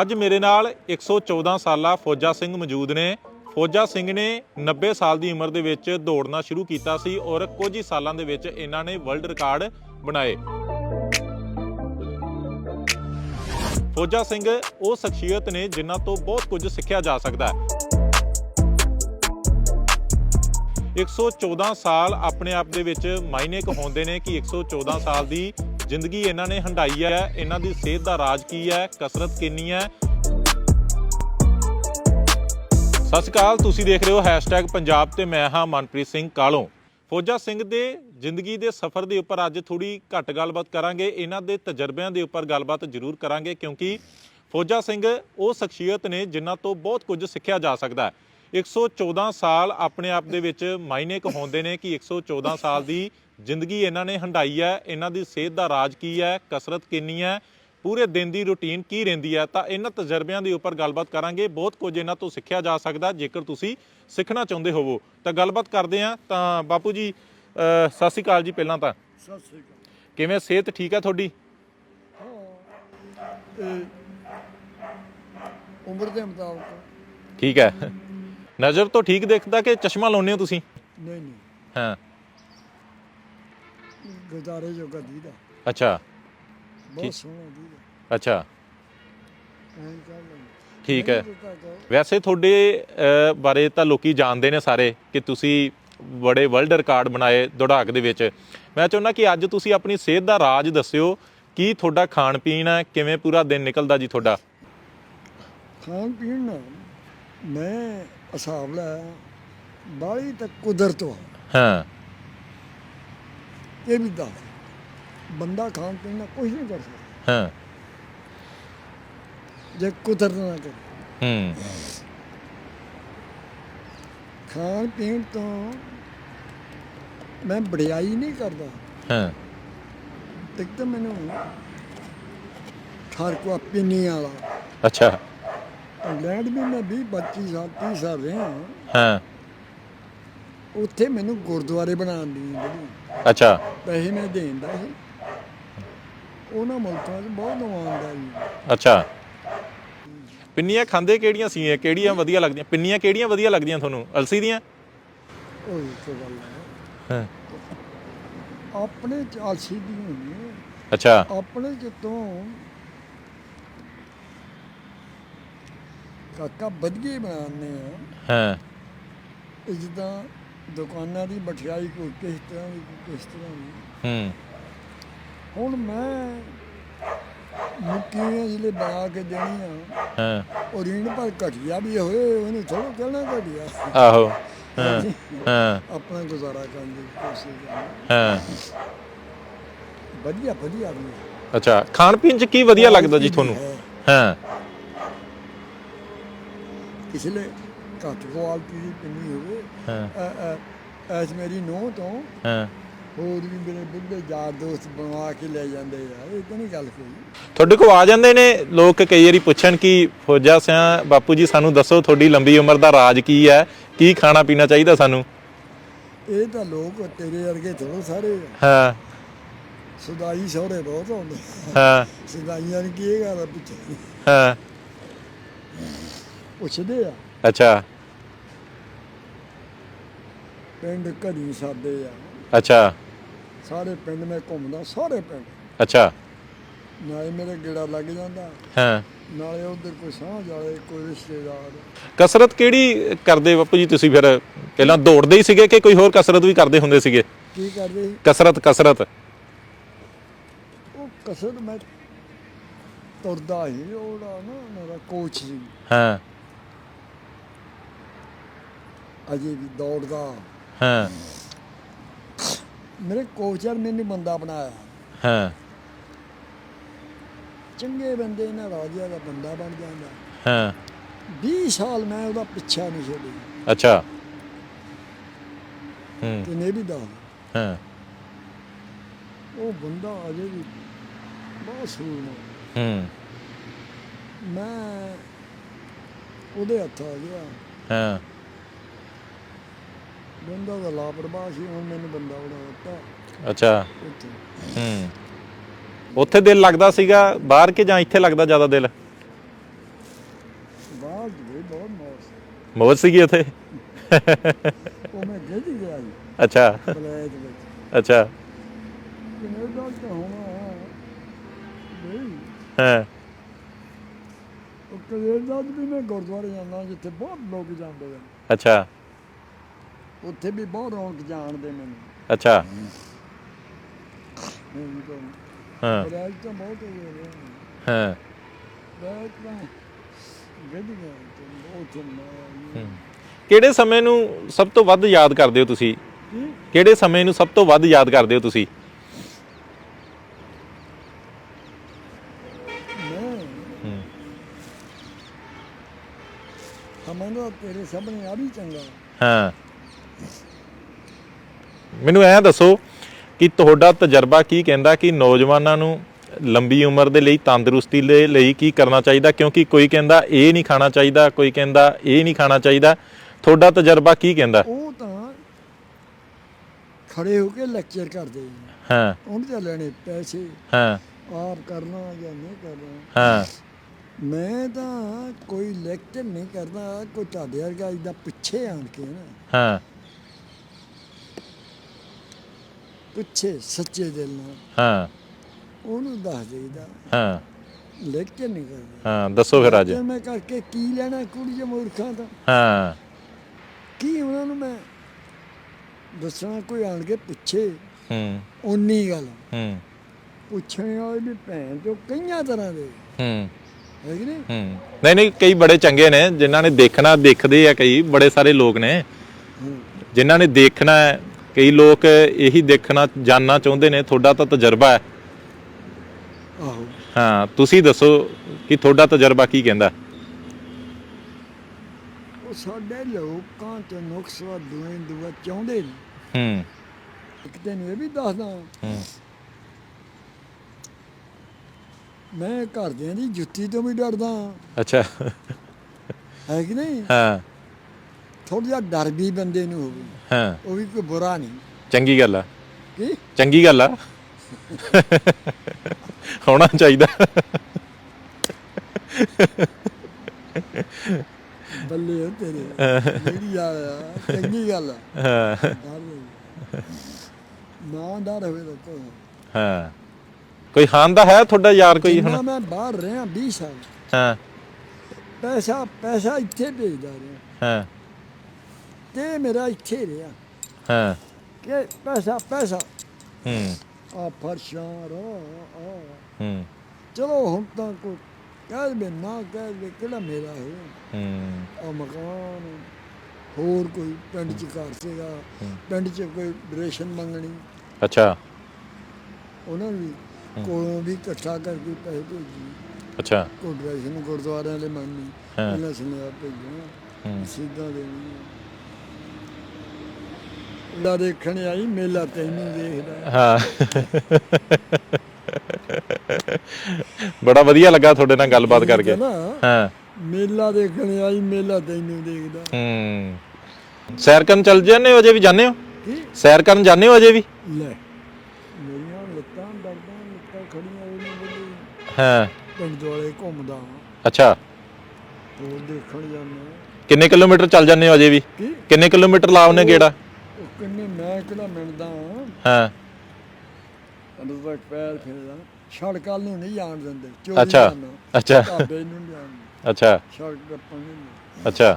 ਅੱਜ ਮੇਰੇ ਨਾਲ 114 ਸਾਲਾ ਫੌਜਾ ਸਿੰਘ ਮੌਜੂਦ ਨੇ। ਫੌਜਾ ਸਿੰਘ ਨੇ 90 ਸਾਲ ਦੀ ਉਮਰ ਦੇ ਵਿੱਚ ਦੌੜਨਾ ਸ਼ੁਰੂ ਕੀਤਾ ਸੀ ਔਰ ਕੁਝ ਹੀ ਸਾਲਾਂ ਦੇ ਵਿੱਚ ਇਹਨਾਂ ਨੇ ਵਰਲਡ ਰਿਕਾਰਡ ਬਣਾਏ। ਫੌਜਾ ਸਿੰਘ ਉਹ ਸ਼ਖਸੀਅਤ ਨੇ ਜਿਨ੍ਹਾਂ ਤੋਂ ਬਹੁਤ ਕੁਝ ਸਿੱਖਿਆ ਜਾ ਸਕਦਾ ਹੈ। 114 ਸਾਲ ਆਪਣੇ ਆਪ ਦੇ ਵਿੱਚ ਮਾਇਨੇ ਕਹਾਉਂਦੇ ਨੇ ਕਿ 114 ਸਾਲ ਦੀ ਜ਼ਿੰਦਗੀ ਇਹਨਾਂ ਨੇ ਹੰਡਾਈ ਹੈ, ਇਹਨਾਂ ਦੀ ਸਿਹਤ ਦਾ ਰਾਜ ਕੀ ਹੈ, ਕਸਰਤ ਕਿੰਨੀ ਹੈ। ਸਤਿ ਸ਼੍ਰੀ ਅਕਾਲ, ਤੁਸੀਂ ਦੇਖ ਰਹੇ ਹੋ ਹੈਸ਼ਟੈਗ ਪੰਜਾਬ ਤੇ ਮੈਂ ਹਾਂ ਮਨਪ੍ਰੀਤ ਸਿੰਘ ਕਾਲੋਂ। ਫੌਜਾ ਸਿੰਘ ਦੇ ਜ਼ਿੰਦਗੀ ਦੇ ਸਫ਼ਰ ਦੇ ਉੱਪਰ ਅੱਜ ਥੋੜੀ ਘੱਟ ਗੱਲਬਾਤ ਕਰਾਂਗੇ। ਇਹਨਾਂ ਦੇ ਤਜਰਬਿਆਂ ਦੇ ਉੱਪਰ ਗੱਲਬਾਤ ਜ਼ਰੂਰ ਕਰਾਂਗੇ ਕਿਉਂਕਿ ਫੌਜਾ ਸਿੰਘ ਉਹ ਸ਼ਖਸੀਅਤ ਨੇ ਜਿਨ੍ਹਾਂ ਤੋਂ ਬਹੁਤ ਕੁਝ ਸਿੱਖਿਆ ਜਾ ਸਕਦਾ ਹੈ। 114 ਸਾਲ ਆਪਣੇ ਆਪ ਦੇ ਵਿੱਚ ਮਾਇਨੇ ਕਹਾਉਂਦੇ ਨੇ ਕਿ 114 ਸਾਲ ਦੀ ਜ਼ਿੰਦਗੀ ਇਹਨਾਂ ਨੇ ਹੰਡਾਈ ਹੈ ਇਹਨਾਂ ਦੀ ਸਿਹਤ ਦਾ ਰਾਜ ਕੀ ਹੈ ਕਸਰਤ ਕਿੰਨੀ ਹੈ ਪੂਰੇ ਦਿਨ ਦੀ ਰੁਟੀਨ ਕੀ ਰਹਿੰਦੀ ਹੈ ਤਾਂ ਇਹਨਾਂ ਤਜਰਬਿਆਂ ਦੇ ਉੱਪਰ ਗੱਲਬਾਤ ਕਰਾਂਗੇ। ਬਹੁਤ ਕੁਝ ਇਹਨਾਂ ਤੋਂ ਸਿੱਖਿਆ ਜਾ ਸਕਦਾ ਜੇਕਰ ਤੁਸੀਂ ਸਿੱਖਣਾ ਚਾਹੁੰਦੇ ਹੋਵੋ। ਤਾਂ ਗੱਲਬਾਤ ਕਰਦੇ ਹਾਂ ਤਾਂ ਬਾਪੂ ਜੀ ਅਹ ਸਤਿ ਸ਼੍ਰੀ ਅਕਾਲ ਜੀ ਪਹਿਲਾਂ ਤਾਂ। ਸਤਿ ਸ੍ਰੀ ਅਕਾਲ। ਕਿਵੇਂ ਸਿਹਤ ਠੀਕ ਹੈ ਤੁਹਾਡੀ? ਇਹ ਉਮਰ ਦੇ ਮੁਤਾਬਕ। ਠੀਕ ਹੈ। ਨਜ਼ਰ ਤੋਂ ਠੀਕ ਦਿਖਦਾ ਕਿ ਚਸ਼ਮਾ ਲਾਉਂਦੇ ਹੋ ਤੁਸੀਂ? ਨਹੀਂ ਨਹੀਂ। ਹਾਂ। ਗੁਜ਼ਾਰੇ ਜੋਗਾ ਦੀਦਾ। ਅੱਛਾ। ਬਹੁਤ ਠੀਕ। ਸੋਹਣਾ ਦੀਦਾ। ਅੱਛਾ। ਐਂ ਕਰ ਲੈ ਠੀਕ ਹੈ। ਵੈਸੇ ਤੁਹਾਡੇ ਬਾਰੇ ਤਾਂ ਲੋਕੀ ਜਾਣਦੇ ਨੇ ਸਾਰੇ ਕਿ ਤੁਸੀਂ ਬੜੇ ਵਰਲਡ ਰਿਕਾਰਡ ਬਣਾਏ ਦੌੜਾਕ ਦੇ ਵਿੱਚ। ਮੈਂ ਚਾਹੁੰਦਾ ਕਿ ਅੱਜ ਤੁਸੀਂ ਆਪਣੀ ਸਿਹਤ ਦਾ ਰਾਜ ਦੱਸਿਓ ਕੀ ਤੁਹਾਡਾ ਖਾਣ ਪੀਣ ਹੈ ਕਿਵੇਂ ਪੂਰਾ ਦਿਨ ਨਿਕਲਦਾ ਜੀ ਤੁਹਾਡਾ। ਖਾਣ ਪੀਣ ਨਾਲ ਮੈਂ ਹਿਸਾਬ ਲੈ ਬਾਲੀ ਤੱਕ ਕੁਦਰਤ ਵਾ ਹਾਂ। ਇਹ ਵੀ ਦੱਸ ਬੰਦਾ ਖਾਣ ਪੀਣ ਨਾਲ ਕੁਝ ਨਹੀਂ ਕਰ ਸਕਦਾ। ਹਾਂ। ਜੇ ਕੁਦਰਤ ਨਾ ਕਰੇ। ਹੂੰ। ਖਾਣ ਪੀਣ ਤੋਂ ਮੈਂ ਵਡਿਆਈ ਨਹੀਂ ਕਰਦਾ। ਹਾਂ। ਇੱਕ ਤਾਂ ਮੈਨੂੰ ਖਾਰਕਵਾ ਪਿੰਨੀ ਵਾਲਾ। ਅੱਛਾ। ਇੰਗਲੈਂਡ ਵੀ ਮੈਂ 20 25 ਸਾਲ 30 ਸਾਲ ਰਿਹਾ। ਹਾਂ। ਉੱਥੇ ਮੈਨੂੰ ਗੁਰਦੁਆਰੇ ਬਣਾਉਣ ਦੀ ਜਿਹੜੀ ਅੱਛਾ। ਪੈਸੇ ਮੈਂ ਦੇਂਦਾ ਸੀ। ਉਹਨਾਂ ਮੁਲਕਾਂ 'ਚ ਬਹੁਤ ਨਵਾਉਂਦਾ ਜੀ ਅੱਛਾ। ਪਿੰਨੀਆਂ ਖਾਂਦੇ ਕਿਹੜੀਆਂ ਸੀ ਇਹ? ਕਿਹੜੀਆਂ ਵਧੀਆ ਲੱਗਦੀਆਂ? ਪਿੰਨੀਆਂ ਕਿਹੜੀਆਂ ਵਧੀਆ ਲੱਗਦੀਆਂ ਤੁਹਾਨੂੰ? ਅਲਸੀ ਦੀਆਂ? ਉਹ ਇੱਕ ਗੱਲ ਹੈ। ਹਾਂ। ਆਪਣੇ ਚ ਆਲਸੀ ਦੀ ਹੁੰਦੀ ਹੈ। ਅੱਛਾ। ਆਪਣੇ ਚ ਤੋਂ ਕਾਕਾ ਵਧੀਆ ਬਣਾਉਂਦੇ ਆ। ਹਾਂ। ਇਹ ਜਿੱਦਾਂ ਦੁਕਾਨਾਂ ਦੀ ਮਠਿਆਈ ਕੋਈ ਕਿਸ ਤਰ੍ਹਾਂ ਦੀ ਕੋਈ ਕਿਸ ਤਰ੍ਹਾਂ ਦੀ। ਹੂੰ। ਹੁਣ ਮੈਂ ਮੁੱਕੀਆਂ ਜਿਹੜੇ ਬਣਾ ਕੇ ਦੇਣੀਆਂ। ਹਾਂ। ਉਹ ਰੀਣ ਪਰ ਘਟਿਆ ਵੀ ਹੋਏ ਉਹਨੂੰ ਥੋੜਾ ਕਹਿਣਾ ਘਟਿਆ। ਆਹੋ। ਹਾਂ ਹਾਂ। ਆਪਣਾ ਗੁਜ਼ਾਰਾ ਕਰਨ ਦੀ ਕੋਸ਼ਿਸ਼ ਕਰਨੀ। ਹਾਂ। ਵਧੀਆ ਵਧੀਆ ਵੀ ਹੈ। ਅੱਛਾ ਖਾਣ ਪੀਣ ਚ ਕੀ ਵਧੀਆ ਲੱਗਦਾ ਜੀ ਤੁਹਾਨੂੰ? ਹੈ। ਹਾਂ। ਪਿਛਲੇ ਘੱਟ ਕੁਆਲਟੀ ਦੀ ਪਿੰਨੀ ਹੋਵੇ। ਹਾਂ। ਐ- ਐ- ਐਸ ਮੇਰੀ ਨੂੰਹ ਤੋਂ ਹਾਂ। ਹੋਰ ਵੀ ਮੇਰੇ ਬੁੱਢੇ ਯਾਰ ਦੋਸਤ ਬਣਵਾ ਕੇ ਲੈ ਜਾਂਦੇ ਆ। ਇਹ ਤਾਂ ਨਹੀਂ ਗੱਲ ਕੋਈ। ਤੁਹਾਡੇ ਕੋਲ ਆ ਜਾਂਦੇ ਨੇ ਲੋਕ ਕਈ ਵਾਰੀ ਪੁੱਛਣ ਕਿ ਫੌਜਾ ਸਿਆ ਬਾਪੂ ਜੀ ਸਾਨੂੰ ਦੱਸੋ ਤੁਹਾਡੀ ਲੰਬੀ ਉਮਰ ਦਾ ਰਾਜ ਕੀ ਹੈ? ਕੀ ਖਾਣਾ ਪੀਣਾ ਚਾਹੀਦਾ ਸਾਨੂੰ? ਇਹ ਤਾਂ ਲੋਕ ਤੇਰੇ ਵਰਗੇ ਥੋੜੋ ਸਾਰੇ ਆ। ਹਾਂ। ਸੁਦਾਈ ਸਹੁਰੇ ਬਹੁਤ ਹੁੰਦੇ। ਹਾਂ। ਸੁਦਾਈਆਂ ਨੂੰ ਕੀ ਇਹ ਗੱਲ ਪੁੱਛਦੇ ਹਾਂ। ਪੁੱਛਦੇ ਆ। ਅੱਛਾ। ਪਿੰਡ ਘੜੀ ਸਾਡੇ ਆ। ਅੱਛਾ। ਸਾਰੇ ਪਿੰਡ ਮੈਂ ਘੁੰਮਦਾ ਸਾਰੇ ਪਿੰਡ। ਅੱਛਾ। ਨਾਲੇ ਮੇਰੇ ਗੇੜਾ ਲੱਗ ਜਾਂਦਾ। ਹਾਂ। ਨਾਲੇ ਉਧਰ ਕੋਈ ਸਾਂਝ ਵਾਲੇ ਕੋਈ ਰਿਸ਼ਤੇਦਾਰ। ਕਸਰਤ ਕਿਹੜੀ ਕਰਦੇ ਬਾਪੂ ਜੀ ਤੁਸੀਂ ਫਿਰ? ਪਹਿਲਾਂ ਦੌੜਦੇ ਹੀ ਸੀਗੇ ਕਿ ਕੋਈ ਹੋਰ ਕਸਰਤ ਵੀ ਕਰਦੇ ਹੁੰਦੇ ਸੀਗੇ? ਕੀ ਕਰਦੇ ਸੀ? ਕਸਰਤ ਕਸਰਤ। ਉਹ ਕਸਰ ਮੈਂ ਤੁਰਦਾ ਹੀ ਉਹਦਾ ਨਾ ਮੇਰਾ ਕੋਚ ਸੀ। ਹਾਂ। ਅਜੇ ਵੀ ਦੌੜਦਾ। ਹਾਂ। ਮੇਰੇ ਕੋਚਰ ਮੈਨੂੰ ਬੰਦਾ ਬਣਾਇਆ। ਹਾਂ। ਚੰਗੇ ਬੰਦੇ ਨਾਲ ਰਾਜਿਆ ਦਾ ਬੰਦਾ ਬਣ ਜਾਂਦਾ। ਹਾਂ। 20 ਸਾਲ ਮੈਂ ਉਹਦਾ ਪਿੱਛਾ ਨਹੀਂ ਛੱਡੀ ਅੱਛਾ। ਹੂੰ। ਤੇ ਨੇ ਵੀ ਦਾ ਹਾਂ। ਉਹ ਬੰਦਾ ਅਜੇ ਵੀ ਬਹੁਤ ਸੂਰਮਾ ਹੂੰ। ਮੈਂ ਉਹਦੇ ਹੱਥ ਆ ਗਿਆ। ਹਾਂ। ਬੰਦਾ ਦਾ ਲਾਪਰਵਾਹ ਸੀ ਹੁਣ ਮੈਨੂੰ ਬੰਦਾ ਬਣਾ ਦਿੱਤਾ। ਅੱਛਾ। ਉੱਥੇ ਹੂੰ। ਉੱਥੇ ਦਿਲ ਲੱਗਦਾ ਸੀਗਾ ਬਾਹਰ ਕਿ ਜਾਂ ਇੱਥੇ ਲੱਗਦਾ ਜ਼ਿਆਦਾ ਦਿਲ? ਬਾਹਰ ਦੇ ਬਹੁਤ ਮੌਸ ਮੌਜ ਸੀਗੀ ਉੱਥੇ? ਉਹ ਮੈਂ ਗਿੱਜ ਗਿਆ ਜੀ। ਅੱਛਾ। ਬਲੈਤ ਵਿੱਚ। ਅੱਛਾ। ਕੈਨੇਡਾ ਤਾਂ ਹੋਣਾ ਨਹੀਂ ਹਾਂ। ਉਹ ਕੈਨੇਡਾ 'ਚ ਵੀ ਮੈਂ ਗੁਰਦੁਆਰੇ ਜਾਂਦਾ ਜਿੱਥੇ ਬਹੁਤ ਲੋਕ ਜਾਂਦੇ ਆ। ਅੱਛਾ। ਉੱਥੇ ਵੀ ਬਹੁਤ ਰੌਣਕ ਜਾਣਦੇ ਮੈਨੂੰ। ਅੱਛਾ। ਮੇਰੀ ਤਾਂ ਹਾਂ। ਬਲੈਤ ਤਾਂ ਬਹੁਤ ਹੋ ਗਏ ਹਾਂ। ਬਲੈਤ ਤਾਂ ਗਿੱਜ ਗਿਆ ਤੇ ਬਹੁਤ ਮੈਂ ਹੂੰ। ਕਿਹੜੇ ਸਮੇਂ ਨੂੰ ਸਭ ਤੋਂ ਵੱਧ ਯਾਦ ਕਰਦੇ ਹੋ ਤੁਸੀਂ? ਕੀ? ਕਿਹੜੇ ਸਮੇਂ ਨੂੰ ਸਭ ਤੋਂ ਵੱਧ ਯਾਦ ਕਰਦੇ ਹੋ ਤੁਸੀਂ? ਮੈਂ? ਹੂੰ। ਹਮੰਦਾ ਤੇਰੇ ਸਾਹਮਣੇ ਆ ਵੀ ਚੰਗਾ। ਹਾਂ। ਮੈਨੂੰ ਇਹ ਦੱਸੋ ਕਿ ਤੁਹਾਡਾ ਤਜਰਬਾ ਕੀ ਕਹਿੰਦਾ ਕਿ ਨੌਜਵਾਨਾਂ ਨੂੰ ਲੰਬੀ ਉਮਰ ਦੇ ਲਈ ਤੰਦਰੁਸਤੀ ਦੇ ਲਈ ਕੀ ਕਰਨਾ ਚਾਹੀਦਾ? ਕਿਉਂਕਿ ਕੋਈ ਕਹਿੰਦਾ ਇਹ ਨਹੀਂ ਖਾਣਾ ਚਾਹੀਦਾ ਕੋਈ ਕਹਿੰਦਾ ਇਹ ਨਹੀਂ ਖਾਣਾ ਚਾਹੀਦਾ। ਤੁਹਾਡਾ ਤਜਰਬਾ ਕੀ ਕਹਿੰਦਾ? ਉਹ ਤਾਂ ਖੜੇ ਹੋ ਕੇ ਲੈਕਚਰ ਕਰਦੇ ਜੀ। ਹਾਂ। ਉਹਨੂੰ ਤਾਂ ਲੈਣੇ ਪੈਸੇ। ਹਾਂ। ਆਪ ਕਰਨਾ ਜਾਂ ਨਹੀਂ ਕਰਨਾ। ਹਾਂ। ਮੈਂ ਤਾਂ ਕੋਈ ਲੈਕਚਰ ਨਹੀਂ ਕਰਦਾ। ਕੋਈ ਤੁਹਾਡੇ ਵਰਗਾ ਇਦਾਂ ਪਿੱਛੇ ਆਣ ਕੇ ਨਾ। ਹਾਂ। ਪਿੱਛੇ ਸੱਚੇ ਦਿਲ ਨਾਲ। ਹਾਂ। ਉਹਨੂੰ ਦੱਸ ਦੇਈਦਾ। ਹਾਂ। ਲੈਕਚਰ ਨਹੀਂ ਕਰਦਾ। ਹਾਂ ਦੱਸੋ ਫਿਰ ਅੱਜ। ਮੈਂ ਕਰਕੇ ਕੀ ਲੈਣਾ ਕੁੜੀਆਂ ਮੂਰਖਾਂ ਦਾ? ਹਾਂ। ਕੀ ਉਹਨਾਂ ਨੂੰ ਮੈਂ ਦੱਸਣਾ? ਕੋਈ ਆਣ ਕੇ ਪੁੱਛੇ। ਹੂੰ। ਉਨੀ ਗੱਲ। ਹੂੰ। ਪੁੱਛਣ ਵਾਲੇ ਵੀ ਭੈਣ ਚੋ ਕਈਆਂ ਤਰ੍ਹਾਂ ਦੇ। ਹੂੰ। ਹੈ ਕਿ ਨਹੀਂ? ਹੂੰ। ਨਹੀਂ ਨਹੀਂ ਕਈ ਬੜੇ ਚੰਗੇ ਨੇ ਜਿਨ੍ਹਾਂ ਨੇ ਦੇਖਣਾ ਦੇਖਦੇ ਆ ਕਈ। ਬੜੇ ਸਾਰੇ ਲੋਕ ਨੇ। ਹੂੰ। ਜਿਨ੍ਹਾਂ ਨੇ ਦੇਖਣਾ ਹੈ ਕਈ ਲੋਕ ਇਹੀ ਦੇਖਣਾ ਜਾਨਣਾ ਚਾਹੁੰਦੇ ਨੇ ਤੁਹਾਡਾ ਤਾਂ ਤਜਰਬਾ ਹੈ। ਆਹੋ। ਹਾਂ ਤੁਸੀਂ ਦੱਸੋ ਕਿ ਤੁਹਾਡਾ ਤਜਰਬਾ ਕੀ ਕਹਿੰਦਾ? ਉਹ ਸਾਡੇ ਲੋਕਾਂ ਚ ਨੁਕਸ ਵਾ ਦੁਏ ਦੁਆ ਚਾਹੁੰਦੇ ਨੇ। ਹੂੰ। ਇੱਕ ਤੈਨੂੰ ਇਹ ਵੀ ਦੱਸਦਾ ਹੂੰ। ਮੈਂ ਘਰਦਿਆਂ ਦੀ ਜੁੱਤੀ ਤੋਂ ਵੀ ਡਰਦਾ ਅੱਛਾ। ਹੈ ਕਿ ਨਹੀਂ? ਹਾਂ। ਥੋੜਾ ਜਿਹਾ ਡਰ ਵੀ ਬੰਦੇ ਨੂੰ ਹੋਵੇ। ਹਾਂ। ਉਹ ਵੀ ਕੋਈ ਬੁਰਾ ਨਹੀਂ। ਚੰਗੀ ਗੱਲ ਆ। ਕੀ? ਚੰਗੀ ਗੱਲ ਆ। ਹੋਣਾ ਚਾਹੀਦਾ। ਬੱਲੇ ਹੋ ਤੇਰੇ। ਜਿਹੜੀ ਆ ਚੰਗੀ ਗੱਲ ਆ। ਹਾਂ। ਨਾ ਡਰ ਹੋਵੇ ਤਾਂ ਹਾਂ। ਕੋਈ ਹਾਂ ਦਾ ਹੈ ਤੁਹਾਡਾ ਯਾਰ ਕੋਈ ਹੁਣ? ਮੈਂ ਬਾਹਰ ਰਿਹਾ 20 ਸਾਲ। ਹਾਂ। ਪੈਸਾ ਪੈਸਾ ਇੱਥੇ ਭੇਜਦਾ ਰਿਹਾ। ਹਾਂ। ਤੇ ਮੇਰਾ ਇੱਥੇ ਰਿਹਾ ਹਾਂ ਕਿ ਪੈਸਾ ਪੈਸਾ ਹੂੰ ਆ ਫਰਸ਼ਾਂ ਰਾ ਆ ਹੂੰ ਚਲੋ ਹੁਣ ਤਾਂ ਕੋਈ ਕਹਿ ਦੇ ਨਾ ਕਹਿ ਦੇ ਕਿਹੜਾ ਮੇਰਾ ਹੈ ਹੂੰ ਆ ਮਕਾਨ ਹੋਰ ਕੋਈ ਪਿੰਡ ਚ ਘਰ ਸੀਗਾ ਪਿੰਡ ਚ ਕੋਈ ਡਰੇਸ਼ਨ ਮੰਗਣੀ ਅੱਛਾ ਉਹਨਾਂ ਵੀ ਕੋਲੋਂ ਵੀ ਇਕੱਠਾ ਕਰਕੇ ਪੈਸੇ ਭੇਜੀ ਅੱਛਾ ਕੋਈ ਡਰੇਸ਼ਨ ਗੁਰਦੁਆਰਿਆਂ ਦੇ ਮੰਗਣੀ। ਉਹਨਾਂ ਸੁਨੇਹਾ ਭੇਜਣਾ ਸਿੱਧਾ ਦੇਣੀ ਲਾ ਦੇਖਣ ਆਈ ਮੇਲਾ ਤੈਨੂੰ ਦੇਖਦਾ। ਹਾਂ। ਬੜਾ ਵਧੀਆ ਲੱਗਾ ਤੁਹਾਡੇ ਨਾਲ ਗੱਲਬਾਤ ਕਰਕੇ। ਨਾ? ਹਾਂ। ਮੇਲਾ ਦੇਖਣ ਆਈ ਮੇਲਾ ਤੈਨੂੰ ਦੇਖਦਾ। ਹੂੰ। ਸੈਰ ਕਰਨ ਚੱਲ ਜਾਂਦੇ ਹੋ ਅਜੇ ਵੀ? ਜਾਂਦੇ ਹੋ? ਸੈਰ ਕਰਨ ਜਾਂਦੇ ਹੋ ਅਜੇ ਵੀ? ਲੈ ਮੇਰੀਆਂ ਲੱਤਾਂ ਦਰਦਾਂ ਲੱਤਾਂ ਖੜੀਆਂ ਉਹਨੇ ਬੋਲੀ ਹਾਂ। ਪਿੰਡ ਦੁਆਲੇ ਘੁੰਮਦਾ ਅੱਛਾ। ਉਹ ਦੇਖਣ ਜਾਂਦਾ। ਕਿੰਨੇ ਕਿਲੋਮੀਟਰ ਚੱਲ ਜਾਂਦੇ ਹੋ ਅਜੇ ਵੀ? ਕਿੰਨੇ ਕਿਲੋਮੀਟਰ ਲਾਉਨੇ ਗੇੜਾ? ਕਿੰਨੇ ਮੈਂ ਕਿਹੜਾ ਮਿਲਦਾ ਹਾਂ। ਅੰਦਰ ਤੱਕ ਪੈਰ ਫੇਰਦਾ ਸੜਕਾਂ ਨੂੰ ਨਹੀਂ ਜਾਣ ਦਿੰਦੇ। ਚੋਰੀ ਅੱਛਾ। ਅੱਛਾ। ਢਾਬੇ ਨੂੰ ਨਹੀਂ ਜਾਣ ਅੱਛਾ। ਸੜਕ ਟੱਪਣ ਨਹੀਂ ਅੱਛਾ।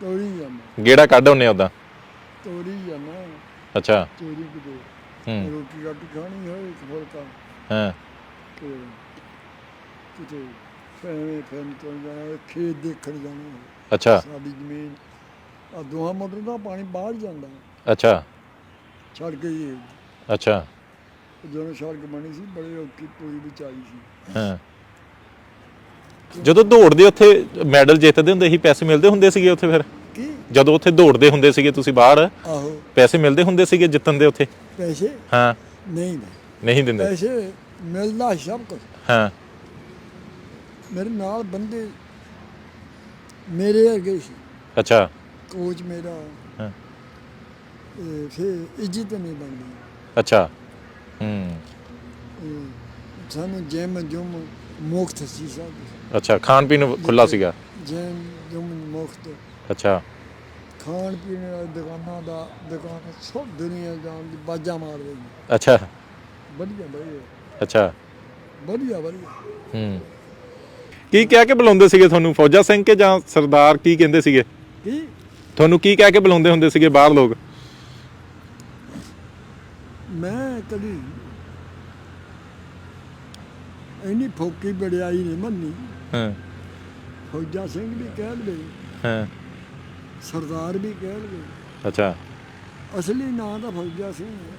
ਤੋਰੀ ਜਾਂਦਾ ਗੇੜਾ ਕੱਢ ਹੁੰਨੇ ਉਦਾਂ? ਤੋਰੀ ਜਾਂਦਾ ਅੱਛਾ। ਚੋਰੀ ਕਿਤੇ। ਹੂੰ। ਰੋਟੀ ਰਾਟੀ ਖਾਣੀ ਹੋਏ ਇੱਕ ਫੁਲਕਾ ਹਾਂ। ਕਿਤੇ ਫੈਵੇਂ ਫੈਮ ਤੋਂ ਜਾਣਾ ਖੇਤ ਦੇਖਣ ਜਾਣਾ। ਅੱਛਾ। ਸਾਡੀ ਜ਼ਮੀਨ। ਆ ਦੋਹਾਂ ਮੋਟਰ ਦਾ ਪਾਣੀ ਬਾਹਰ ਜਾਂਦਾ। ਅੱਛਾ। ਸੜਕ ਹੀ ਅੱਛਾ। ਜਦੋਂ ਸੜਕ ਬਣੀ ਸੀ ਬੜੇ ਔਖੀ ਪੂਰੀ ਵਿੱਚ ਆਈ ਸੀ। ਹਾਂ। ਜਦੋਂ ਦੌੜਦੇ ਉੱਥੇ ਮੈਡਲ ਜਿੱਤਦੇ ਹੁੰਦੇ ਸੀ ਪੈਸੇ ਮਿਲਦੇ ਹੁੰਦੇ ਸੀਗੇ ਉੱਥੇ ਫਿਰ? ਕੀ? ਜਦੋਂ ਉੱਥੇ ਦੌੜਦੇ ਹੁੰਦੇ ਸੀਗੇ ਤੁਸੀਂ ਬਾਹਰ ਆਹੋ। ਪੈਸੇ ਮਿਲਦੇ ਹੁੰਦੇ ਸੀਗੇ ਜਿੱਤਣ ਦੇ ਉੱਥੇ? ਪੈਸੇ? ਹਾਂ। ਨਹੀਂ ਨਹੀਂ। ਨਹੀਂ ਦਿੰਦੇ। ਪੈਸੇ ਮਿਲਦਾ ਸੀ ਸਭ ਕੁਝ ਹਾਂ। ਮੇਰੇ ਨਾਲ ਬੰਦੇ ਮੇਰੇ ਵਰਗੇ ਸੀ। ਅੱਛਾ। ਕੋਚ ਮੇਰਾ। ਹਾਂ ਇਹ ਫਿਰ ਇੱਜ਼ਤ ਨਹੀਂ ਬਣਦੀ। ਅੱਛਾ। ਹੂੰ। ਇਹ ਸਾਨੂੰ ਜਿਮ ਜੁਮ ਮੁਕਤ ਸੀ ਸਭ। ਅੱਛਾ ਖਾਣ ਪੀਣ ਖੁੱਲਾ ਸੀਗਾ? ਜੈਨ ਜਮ ਮੁਖਤ ਅੱਛਾ। ਖਾਣ ਪੀਣ ਵਾਲੀ ਦੁਕਾਨਾਂ ਦਾ ਦੁਕਾਨ ਸਭ ਦੁਨੀਆ ਜਾਣ ਦੀ ਬਾਜਾ ਮਾਰ ਰਹੀ ਹੈ। ਅੱਛਾ। ਵਧੀਆ ਵਧੀਆ। ਅੱਛਾ। ਵਧੀਆ ਵਧੀਆ। ਹੂੰ। ਕੀ ਕਹਿ ਕੇ ਬੁਲਾਉਂਦੇ ਸੀਗੇ ਤੁਹਾਨੂੰ? ਫੌਜਾ ਸਿੰਘ ਕੇ ਜਾਂ ਸਰਦਾਰ ਕੀ ਕਹਿੰਦੇ ਸੀਗੇ? ਕੀ? ਤੁਹਾਨੂੰ ਕੀ ਕਹਿ ਕੇ ਬੁਲਾਉਂਦੇ ਹੁੰਦੇ ਸੀਗੇ ਬਾਹਰ ਲੋਕ? ਮੈਂ ਕਦੀ ਇੰਨੀ ਫੋਕੀ ਬੜਿਆਈ ਨਹੀਂ ਮੰਨੀ। ਹਾਂ। ਫੌਜਾ ਸਿੰਘ ਵੀ ਕਹਿ ਲਵੇ ਹਾਂ। ਸਰਦਾਰ ਵੀ ਕਹਿ ਲਵੇ ਅੱਛਾ। ਅਸਲੀ ਨਾਂ ਤਾਂ ਫੌਜਾ ਸਿੰਘ ਹੈ।